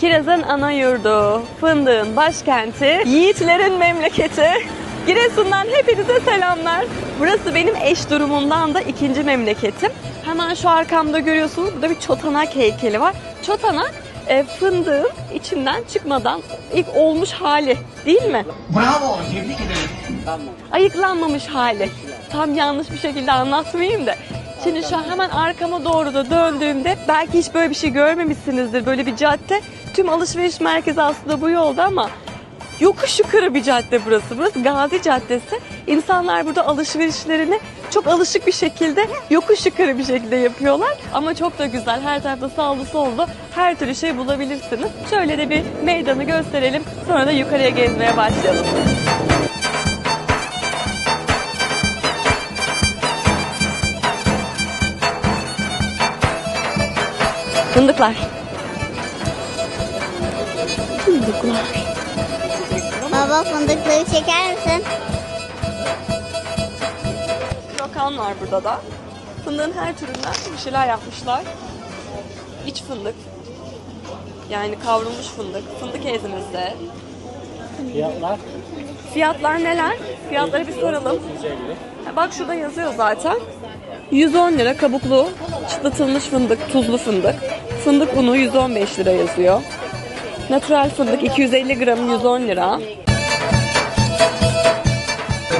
Kirazın ana yurdu, fındığın başkenti, yiğitlerin memleketi. Giresun'dan hepinize selamlar. Burası benim eş durumumdan da ikinci memleketim. Hemen şu arkamda görüyorsunuz burada bir çotanak heykeli var. Çotanak e, fındığın içinden çıkmadan ilk olmuş hali değil mi? Bravo, tebrik ederim. ayıklanmamış hali. Tam yanlış bir şekilde anlatmayayım da. Şimdi şu an hemen arkama doğru da döndüğümde belki hiç böyle bir şey görmemişsinizdir. Böyle bir cadde. Tüm alışveriş merkezi aslında bu yolda ama yokuş yukarı bir cadde burası. Burası Gazi Caddesi. İnsanlar burada alışverişlerini çok alışık bir şekilde yokuş yukarı bir şekilde yapıyorlar. Ama çok da güzel. Her tarafta sağlı sollu her türlü şey bulabilirsiniz. Şöyle de bir meydanı gösterelim. Sonra da yukarıya gezmeye başlayalım. Fındıklar. Fındıklar. Baba fındıkları çeker misin? Rokan var burada da. Fındığın her türünden bir şeyler yapmışlar. İç fındık. Yani kavrulmuş fındık. Fındık ezmesi. Fiyatlar Fiyatlar neler? Fiyatları bir soralım. Bak şurada yazıyor zaten. 110 lira kabuklu çıtlatılmış fındık, tuzlu fındık. Fındık unu 115 lira yazıyor. Natural fındık 250 gram 110 lira.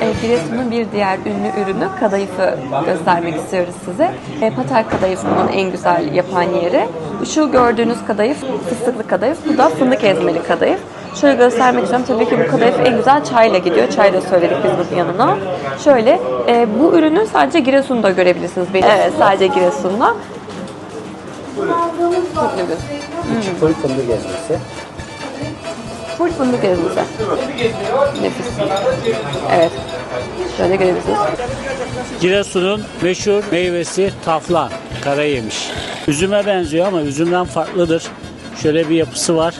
E, Giresun'un bir diğer ünlü ürünü kadayıfı göstermek istiyoruz size. E, Patak kadayıfının en güzel yapan yeri. Şu gördüğünüz kadayıf fıstıklı kadayıf. Bu da fındık ezmeli kadayıf. Şöyle göstermek istiyorum. Tabii ki bu kadayıf en güzel çayla gidiyor. Çay da söyledik biz bunun yanına. Şöyle e, bu ürünü sadece Giresun'da görebilirsiniz. Benim. Evet sadece Giresun'da. Çok güzel. full fındık ezmesi. Full fındık ezmesi. Nefis. Evet. Şöyle görebilirsiniz. Giresun'un meşhur meyvesi tafla, kara yemiş. Üzüme benziyor ama üzümden farklıdır. Şöyle bir yapısı var.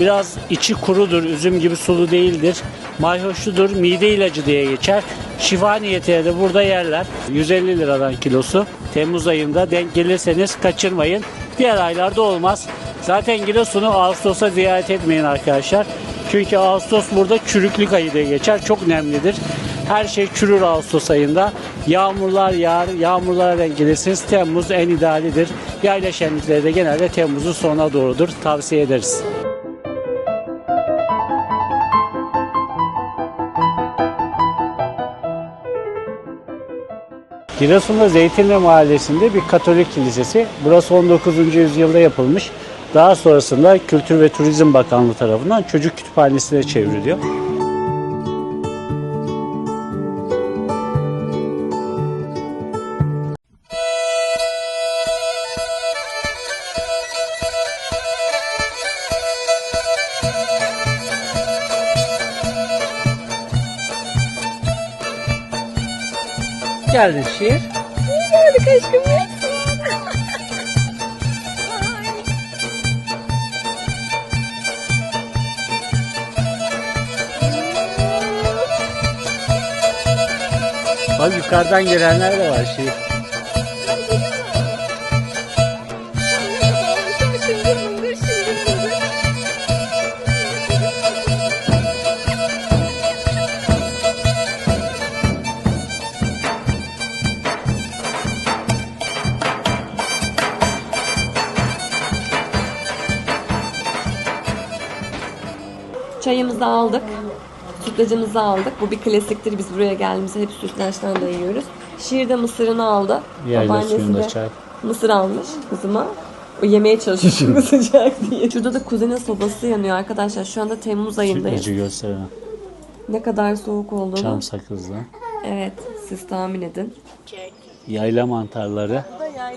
Biraz içi kurudur, üzüm gibi sulu değildir. Mayhoşludur, mide ilacı diye geçer. Şifa niyetine de burada yerler. 150 liradan kilosu. Temmuz ayında denk gelirseniz kaçırmayın. Diğer aylarda olmaz. Zaten Giresun'u Ağustos'a ziyaret etmeyin arkadaşlar. Çünkü Ağustos burada çürüklük ayı diye geçer. Çok nemlidir. Her şey çürür Ağustos ayında. Yağmurlar yağar. Yağmurlara denk gelirsiniz. Temmuz en idealidir. Yayla şenlikleri de genelde Temmuz'un sonuna doğrudur. Tavsiye ederiz. Giresun'da Zeytinli Mahallesi'nde bir Katolik kilisesi. Burası 19. yüzyılda yapılmış. Daha sonrasında Kültür ve Turizm Bakanlığı tarafından çocuk kütüphanesine çevriliyor. Geldin şiir. Geldik aşkım. Bak yukarıdan gelenler de var şiir. Çayımızı aldık. Sütlacımızı aldık. Bu bir klasiktir. Biz buraya geldiğimizde hep sütlaçtan da yiyoruz. Şiirde mısırını aldı. Babaannesi suyunda de çay. Mısır almış kızıma. O yemeye çalışıyor sıcak diye. Şurada da kuzenin sobası yanıyor arkadaşlar. Şu anda Temmuz ayındayız. Sütlacı gösteren. Ne kadar soğuk olduğunu. Çam sakızlı. Evet, siz tahmin edin. Yayla mantarları.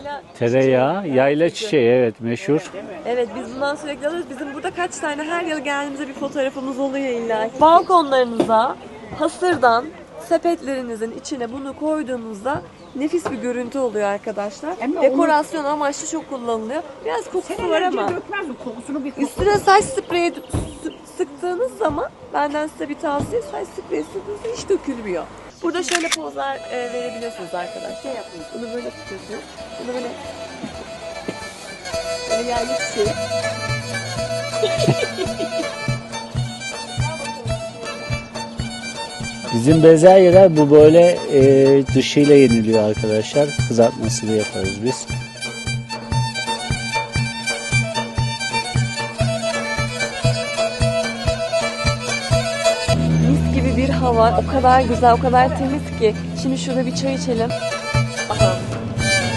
Yayla Tereyağı, yayla çiçeği evet meşhur. Evet biz bundan sürekli alıyoruz. Bizim burada kaç tane her yıl geldiğimizde bir fotoğrafımız oluyor illa. ki. Balkonlarınıza hasırdan sepetlerinizin içine bunu koyduğunuzda nefis bir görüntü oluyor arkadaşlar. Dekorasyon amaçlı çok kullanılıyor. Biraz kokusu var ama Dökmez mi kokusunu bir üstüne saç spreyi sıktığınız zaman benden size bir tavsiye saç spreyi sıktığınızda hiç dökülmüyor. Burada şöyle pozlar e, verebiliyorsunuz arkadaşlar. Şey yapın. Bunu böyle tutuyorsunuz. Bunu böyle böyle yerli çiçeği. Bizim bezelyeler bu böyle e, dışıyla yeniliyor arkadaşlar. Kızartmasını yaparız biz. Hava. O kadar güzel, o kadar temiz ki. Şimdi şurada bir çay içelim. Aha.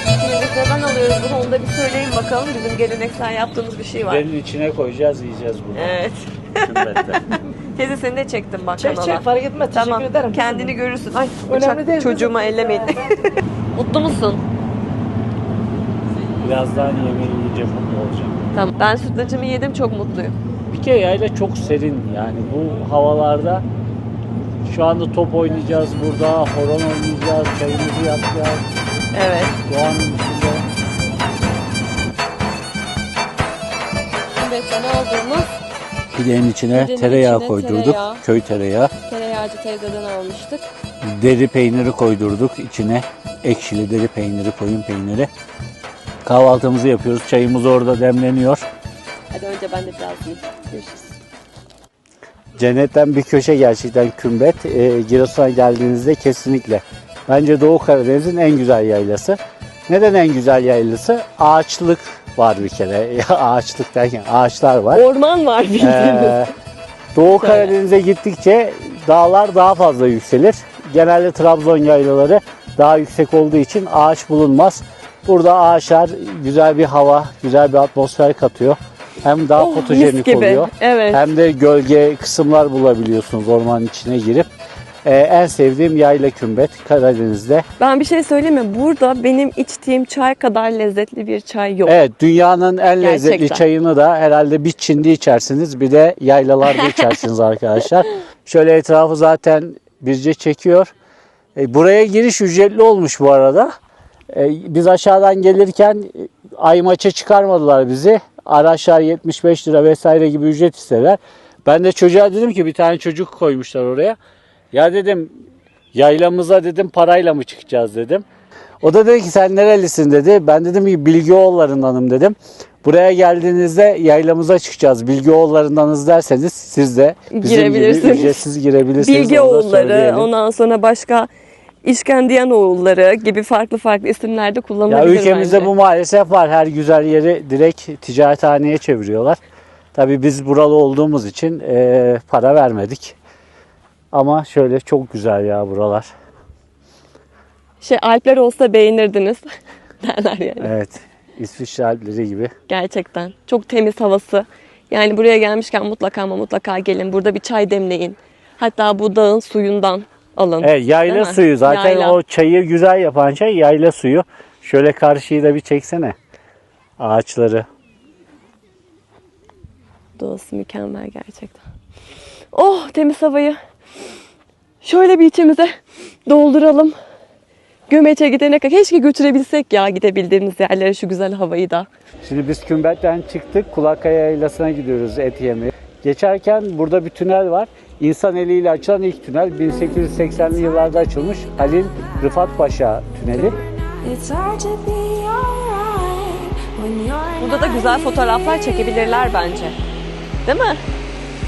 Şimdi biz neden alıyoruz bunu onu da bir söyleyin bakalım. Bizim geleneksel yaptığımız bir şey var. Benim içine koyacağız yiyeceğiz bunu. Evet. Kümbette. Teyze seni de çektim bak Çek kanala. çek fark etmez. Tamam. Teşekkür ederim. Kendini görürsün. Ay önemli bıçak değil, çocuğuma kızım. ellemeyin. Mutlu musun? Birazdan yemeği yiyince mutlu olacağım. Tamam. Ben sütlacımı yedim çok mutluyum. Bir kere yayla çok serin yani bu havalarda şu anda top oynayacağız burada, horon oynayacağız, çayımızı yapacağız. Evet. Doğanın içinde. Evet ne olduğumuz Pidenin içine Pidenin tereyağı içine koydurduk. tereyağı. Köy tereyağı. tereyağcı teyzeden almıştık. Deri peyniri koydurduk içine. Ekşili deri peyniri, koyun peyniri. Kahvaltımızı yapıyoruz. Çayımız orada demleniyor. Hadi önce ben de biraz yiyeyim. Görüşürüz. Cennetten bir köşe gerçekten kümbet. E, Giresun'a geldiğinizde kesinlikle. Bence Doğu Karadeniz'in en güzel yaylası. Neden en güzel yaylası? Ağaçlık var bir kere. Ağaçlık derken ağaçlar var. Orman var bildiğiniz. Ee, Doğu Karadeniz'e gittikçe dağlar daha fazla yükselir. Genelde Trabzon yaylaları daha yüksek olduğu için ağaç bulunmaz. Burada ağaçlar güzel bir hava, güzel bir atmosfer katıyor. Hem daha Oh, fotojenik oluyor. Evet. Hem de gölge kısımlar bulabiliyorsunuz ormanın içine girip. Ee, en sevdiğim yayla kümbet Karadeniz'de. Ben bir şey söyleyeyim mi? Burada benim içtiğim çay kadar lezzetli bir çay yok. Evet dünyanın en lezzetli Gerçekten. çayını da herhalde bir Çin'de içersiniz bir de yaylalarda içersiniz arkadaşlar. Şöyle etrafı zaten birce çekiyor. E, buraya giriş ücretli olmuş bu arada. E, biz aşağıdan gelirken e, ay maça çıkarmadılar bizi. Araçlar 75 lira vesaire gibi ücret istediler. Ben de çocuğa dedim ki bir tane çocuk koymuşlar oraya. Ya dedim yaylamıza dedim parayla mı çıkacağız dedim. O da dedi ki sen nerelisin dedi. Ben dedim ki Bilgioğullarındanım dedim. Buraya geldiğinizde yaylamıza çıkacağız. Bilgioğullarındanız derseniz siz de bizim gibi Girebilirsiniz. ücretsiz girebilirsiniz. Bilge Onu da oğulları, söyleyelim. ondan sonra başka İşkendiyan oğulları gibi farklı farklı isimlerde Ya kullanılabilir ülkemizde bence. bu maalesef var. Her güzel yeri direkt ticarethaneye çeviriyorlar. Tabii biz buralı olduğumuz için eee, para vermedik. Ama şöyle çok güzel ya buralar. Şey Alpler olsa beğenirdiniz derler yani. Evet. İsviçre Alpleri gibi. Gerçekten. Çok temiz havası. Yani buraya gelmişken mutlaka ama mutlaka gelin. Burada bir çay demleyin. Hatta bu dağın suyundan alın. Evet yayla suyu. Zaten Yayla. o çayı güzel yapan şey yayla suyu. Şöyle karşıyı da bir çeksene. Ağaçları. Doğası mükemmel gerçekten. Oh temiz havayı. Şöyle bir içimize dolduralım. Gömeç'e gidene kadar keşke götürebilsek ya gidebildiğimiz yerlere şu güzel havayı da. Şimdi biz Kümbet'ten çıktık. Kulakkaya Yaylası'na gidiyoruz et yemeye. Geçerken burada bir tünel var. İnsan eliyle açılan ilk tünel 1880'li yıllarda açılmış Halil Rıfat Paşa tüneli. Burada da güzel fotoğraflar çekebilirler bence. Değil mi?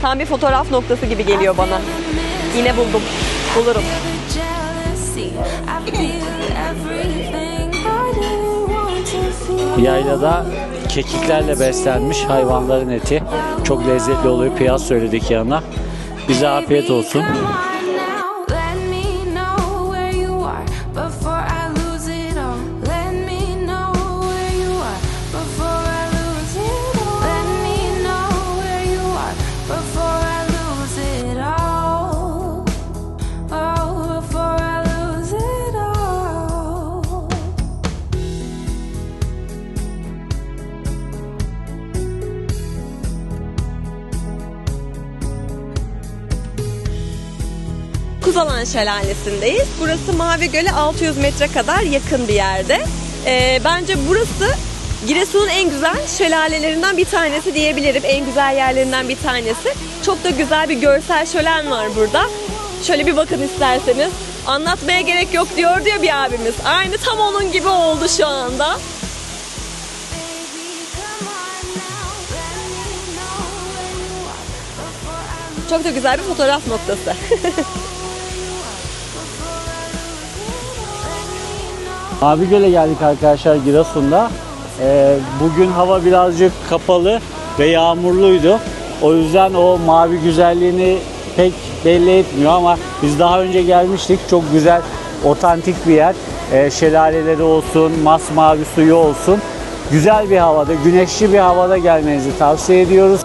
Tam bir fotoğraf noktası gibi geliyor bana. Yine buldum. Bulurum. Yaylada kekiklerle beslenmiş hayvanların eti. Çok lezzetli oluyor. Piyaz söyledik yanına. Bize afiyet olsun. Kuzalan Şelalesi'ndeyiz. Burası Mavi Göl'e 600 metre kadar yakın bir yerde. Ee, bence burası Giresun'un en güzel şelalelerinden bir tanesi diyebilirim. En güzel yerlerinden bir tanesi. Çok da güzel bir görsel şölen var burada. Şöyle bir bakın isterseniz. Anlatmaya gerek yok diyor diyor bir abimiz. Aynı tam onun gibi oldu şu anda. Çok da güzel bir fotoğraf noktası. Mavi Göl'e geldik arkadaşlar Giresun'da. Ee, bugün hava birazcık kapalı ve yağmurluydu. O yüzden o mavi güzelliğini pek belli etmiyor ama biz daha önce gelmiştik. Çok güzel, otantik bir yer. Ee, şelaleleri olsun, masmavi suyu olsun. Güzel bir havada, güneşli bir havada gelmenizi tavsiye ediyoruz.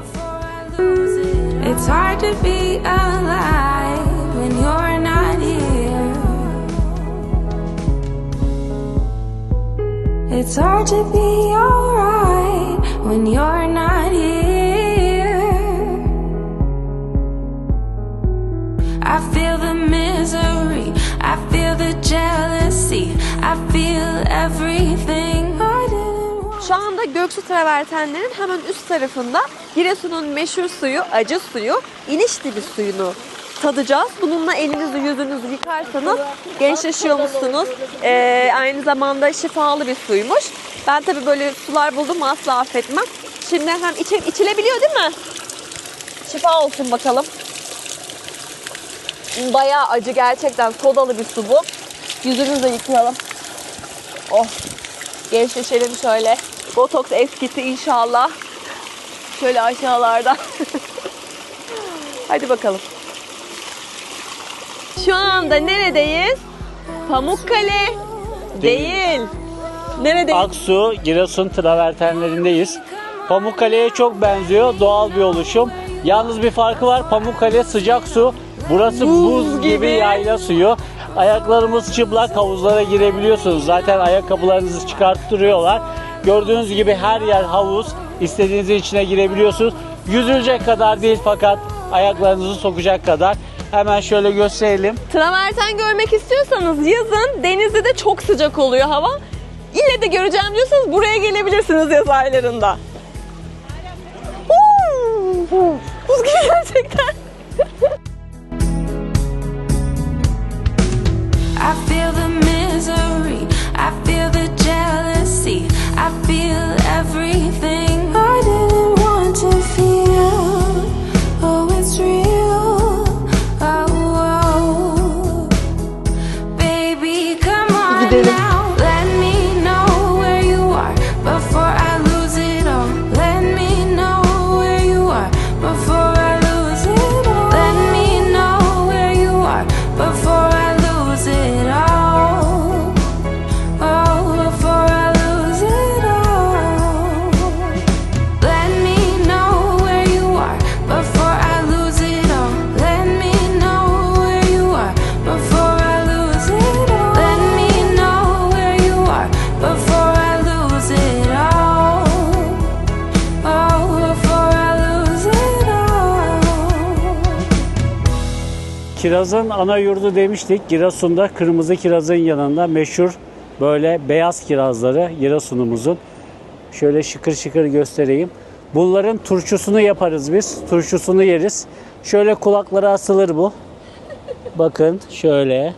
It's hard to be alive It's hard to be alright when you're not here. I feel the misery, I feel the jealousy, I feel everything. Şu anda Göksu Travertenlerin hemen üst tarafında Giresun'un meşhur suyu, acı suyu, iniş dibi suyunu tadacağız. Bununla elinizi yüzünüzü yıkarsanız gençleşiyormuşsunuz. Ee, aynı zamanda şifalı bir suymuş. Ben tabii böyle sular buldum asla affetmem. Şimdi hem içe, içilebiliyor değil mi? Şifa olsun bakalım. Bayağı acı gerçekten sodalı bir su bu. Yüzümüzü de yıkayalım. Oh gençleşelim şöyle. Botoks eskisi inşallah. Şöyle aşağılarda. Hadi bakalım. Şu anda neredeyiz? Pamukkale. Değil. Neredeyiz? Aksu, Giresun travertenlerindeyiz. Pamukkale'ye çok benziyor. Doğal bir oluşum. Yalnız bir farkı var. Pamukkale sıcak su. Burası Buz buz, gibi. gibi. yayla suyu. Ayaklarımız çıplak havuzlara girebiliyorsunuz. Zaten ayakkabılarınızı çıkarttırıyorlar. Gördüğünüz gibi her yer havuz. İstediğinizin içine girebiliyorsunuz. Yüzülecek kadar değil fakat ayaklarınızı sokacak kadar. Hemen şöyle gösterelim. Traverten görmek istiyorsanız yazın Denizli'de çok sıcak oluyor hava. İlle de göreceğim diyorsanız buraya gelebilirsiniz yaz aylarında. Buz gibi gerçekten. I feel the misery, I feel the jealousy, I feel everything Kirazın ana yurdu demiştik. Giresun'da kırmızı kirazın yanında meşhur böyle beyaz kirazları Giresun'umuzun. Şöyle şıkır şıkır göstereyim. Bunların turşusunu yaparız biz. Turşusunu yeriz. Şöyle kulaklara asılır bu. Bakın şöyle.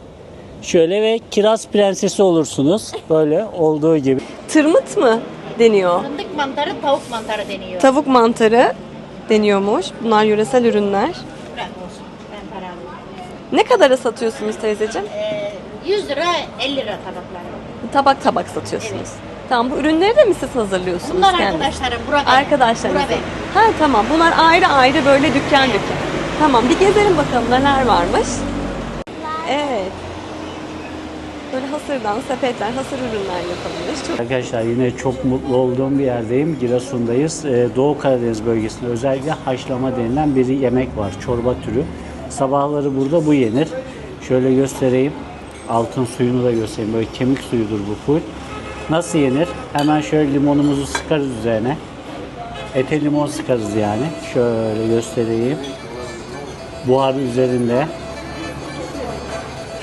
Şöyle ve kiraz prensesi olursunuz. Böyle olduğu gibi. Tırmıt mı deniyor? Fındık mantarı, tavuk mantarı deniyor. Tavuk mantarı deniyormuş. Bunlar yöresel ürünler. Bırak olsun. Ben para alayım. Ne kadara satıyorsunuz teyzeciğim? Ee, 100 lira, 50 lira tabaklar. Tabak tabak satıyorsunuz. Tamam bu ürünleri de mi siz hazırlıyorsunuz Bunlar kendiniz? arkadaşlarım. Bura benim. Arkadaşlarınız. Bura benim. Ha tamam bunlar ayrı ayrı böyle dükkan dükkan. Tamam bir gezelim bakalım neler varmış. Evet. Böyle hasırdan sepetler, hasır ürünler yapılmış. Çok Arkadaşlar yine çok mutlu olduğum bir yerdeyim. Giresun'dayız. Ee, Doğu Karadeniz bölgesinde özellikle haşlama denilen bir yemek var. Çorba türü. Sabahları burada bu yenir. Şöyle göstereyim. Altın suyunu da göstereyim. Böyle kemik suyudur bu full. Nasıl yenir? Hemen şöyle limonumuzu sıkarız üzerine. Ete limon sıkarız yani. Şöyle göstereyim. Buhar üzerinde.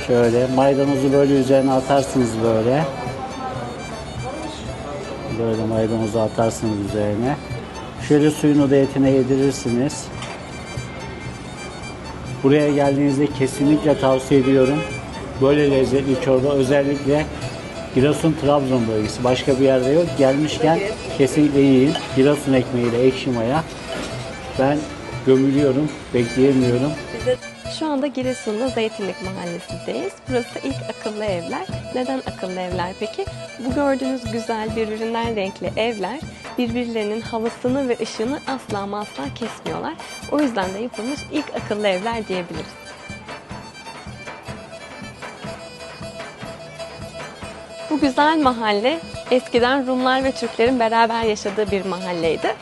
Şöyle maydanozu böyle üzerine atarsınız böyle. Böyle maydanozu atarsınız üzerine. Şöyle suyunu da etine yedirirsiniz. Buraya geldiğinizde kesinlikle tavsiye ediyorum. Böyle lezzetli çorba özellikle Giresun Trabzon bölgesi. Başka bir yerde yok. Gelmişken kesinlikle yiyin. Giresun ekmeğiyle ekşi maya. Ben gömülüyorum, bekleyemiyorum. Şu anda Giresun'da Zeytinlik Mahallesi'ndeyiz. Burası ilk akıllı evler. Neden akıllı evler peki? Bu gördüğünüz güzel birbirinden renkli evler birbirlerinin havasını ve ışığını asla asla kesmiyorlar. O yüzden de yapılmış ilk akıllı evler diyebiliriz. Bu güzel mahalle eskiden Rumlar ve Türklerin beraber yaşadığı bir mahalleydi.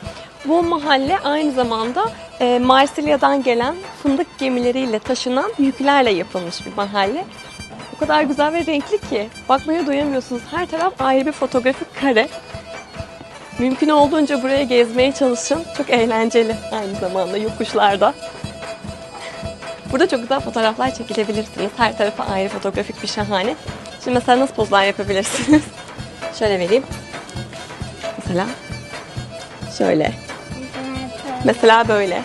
Bu mahalle aynı zamanda e, Marsilya'dan gelen fındık gemileriyle taşınan yüklerle yapılmış bir mahalle. O kadar güzel ve renkli ki bakmaya doyamıyorsunuz. Her taraf ayrı bir fotoğrafik kare. Mümkün olduğunca buraya gezmeye çalışın. Çok eğlenceli aynı zamanda yokuşlarda. Burada çok güzel fotoğraflar çekilebilirsiniz. Her tarafı ayrı fotoğrafik bir şahane. Şimdi mesela nasıl pozlar yapabilirsiniz? Şöyle vereyim. Mesela şöyle. Mesela böyle.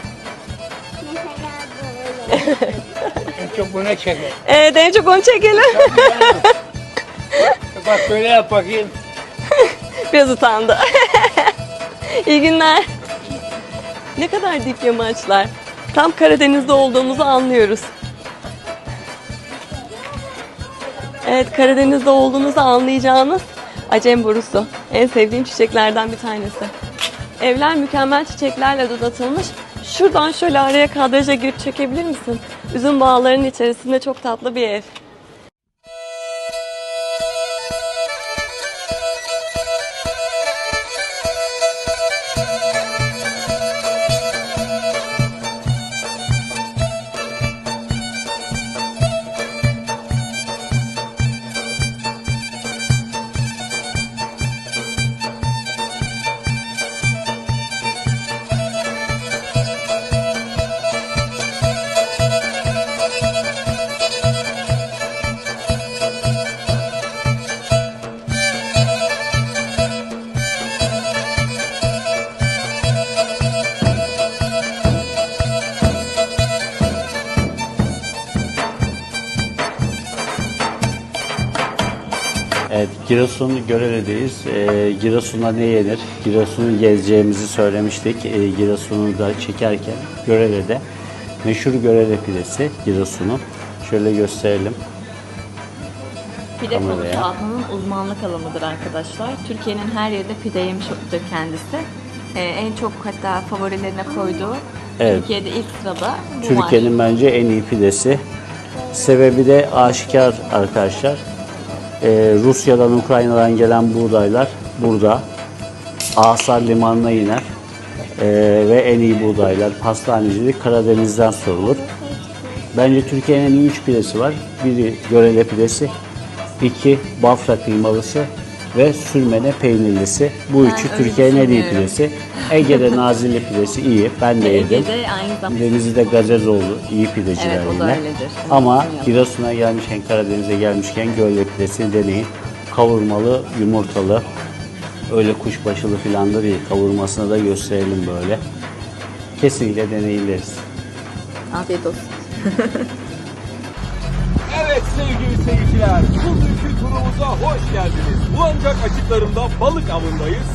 En çok buna çeker. Evet en çok onu çekelim. Bak böyle yap bakayım. Biraz utandı. İyi günler. Ne kadar dik yamaçlar. Tam Karadeniz'de olduğumuzu anlıyoruz. Evet Karadeniz'de olduğunuzu anlayacağınız acem borusu. En sevdiğim çiçeklerden bir tanesi. Evler mükemmel çiçeklerle donatılmış. Şuradan şöyle araya kadraja girip çekebilir misin? Üzüm bağlarının içerisinde çok tatlı bir ev. Giresun Görele'deyiz. Ee, Giresun'da ne yenir? Giresun'u gezeceğimizi söylemiştik. Ee, Giresun'u da çekerken Görele'de meşhur Görele pidesi Giresun'u. Şöyle gösterelim. Pide Kameraya. konusu uzmanlık alanıdır arkadaşlar. Türkiye'nin her yerinde pide yemiştir kendisi. Ee, en çok hatta favorilerine koyduğu Evet. Türkiye'de ilk sırada bu var. Türkiye'nin bence en iyi pidesi. Sebebi de aşikar arkadaşlar. Ee, Rusya'dan, Ukrayna'dan gelen buğdaylar burada Asar Limanı'na iner. Ee, ve en iyi buğdaylar, pastanecilik Karadeniz'den sorulur. Bence Türkiye'nin en iyi üç pidesi var. Biri Görele pidesi, iki Bafra kıymalısı ve sürmene peynirlisi. Bu üçü Türkiye'nin en iyi düşünüyorum. pidesi. Ege'de Nazilli pidesi iyi. Ben de yedim. Ege'de aynı zamanda Denizli'de Gazezoğlu iyi pideciler Evet, o da yine. öyledir. Ama Bilmiyorum. Giresun'a gelmişken, Karadeniz'e gelmişken Gölge pidesini deneyin. Kavurmalı, yumurtalı. Öyle kuşbaşılı falan da değil. Kavurmasını da gösterelim böyle. Kesinlikle deneyimleriz. afiyet olsun. Sevgili seyirciler, bugünkü turumuza hoş geldiniz. Ulancak açıklarında balık avındayız.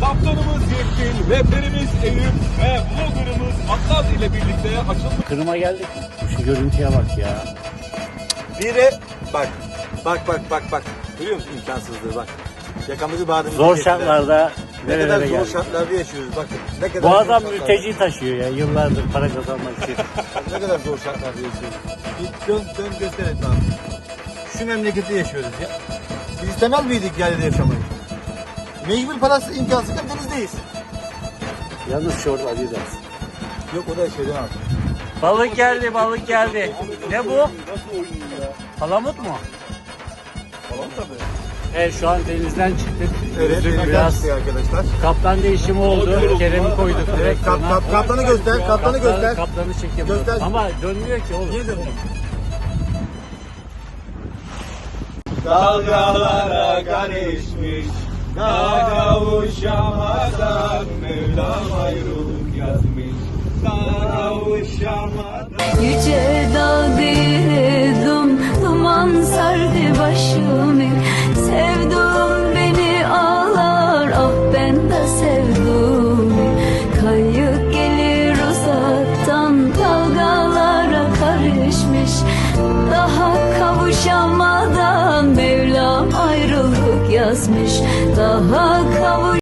Kaptanımız Yetkin, rehberimiz Eyüp ve vloggerımız Atlas ile birlikte açılmış Kırım'a geldik mi? Şu görüntüye bak ya. Biri bak bak bak bak bak görüyor musun imkansızlığı bak. Yakamızı bağrımızı Zor şartlarda ne kadar zor geldik. şartlarda yaşıyoruz bakın. Ne kadar Bu zor adam şartlarda- mülteci taşıyor ya yıllardır para kazanmak için. Ne kadar zor şartlarda yaşıyoruz. Dön, dön göster etrafı. Şu memlekette yaşıyoruz ya. Biz istemez miydik yerlerde yaşamayı? Mecbur parası imkansızken denizdeyiz. Yalnız şort Adidas. Yok o da şeyden aldı. Balık geldi, balık geldi. Ne bu? Palamut mu? Tamam tabii. Evet şu an denizden çıktık. Evet, Üzüm denizden biraz çıkıyor arkadaşlar. kaptan değişimi oldu. Kerem'i koyduk Evet, direksiyona. kap- kap- kaptanı göster, kaptanı göster. Kaptanı çekemiyoruz. Göster. Ama dönmüyor ki oğlum. Niye dönüyor? Dalgalara karışmış Daha kavuşamadan Mevlam ayrılık yazmış Daha kavuşamadan Yüce dağ diredim Duman sardı başımı Sevdum beni ağlar. Ah ben de sevdum. Kayık gelir uzaktan Dalgalara karışmış. Daha kavuşamadan Mevlam ayrılık yazmış. Daha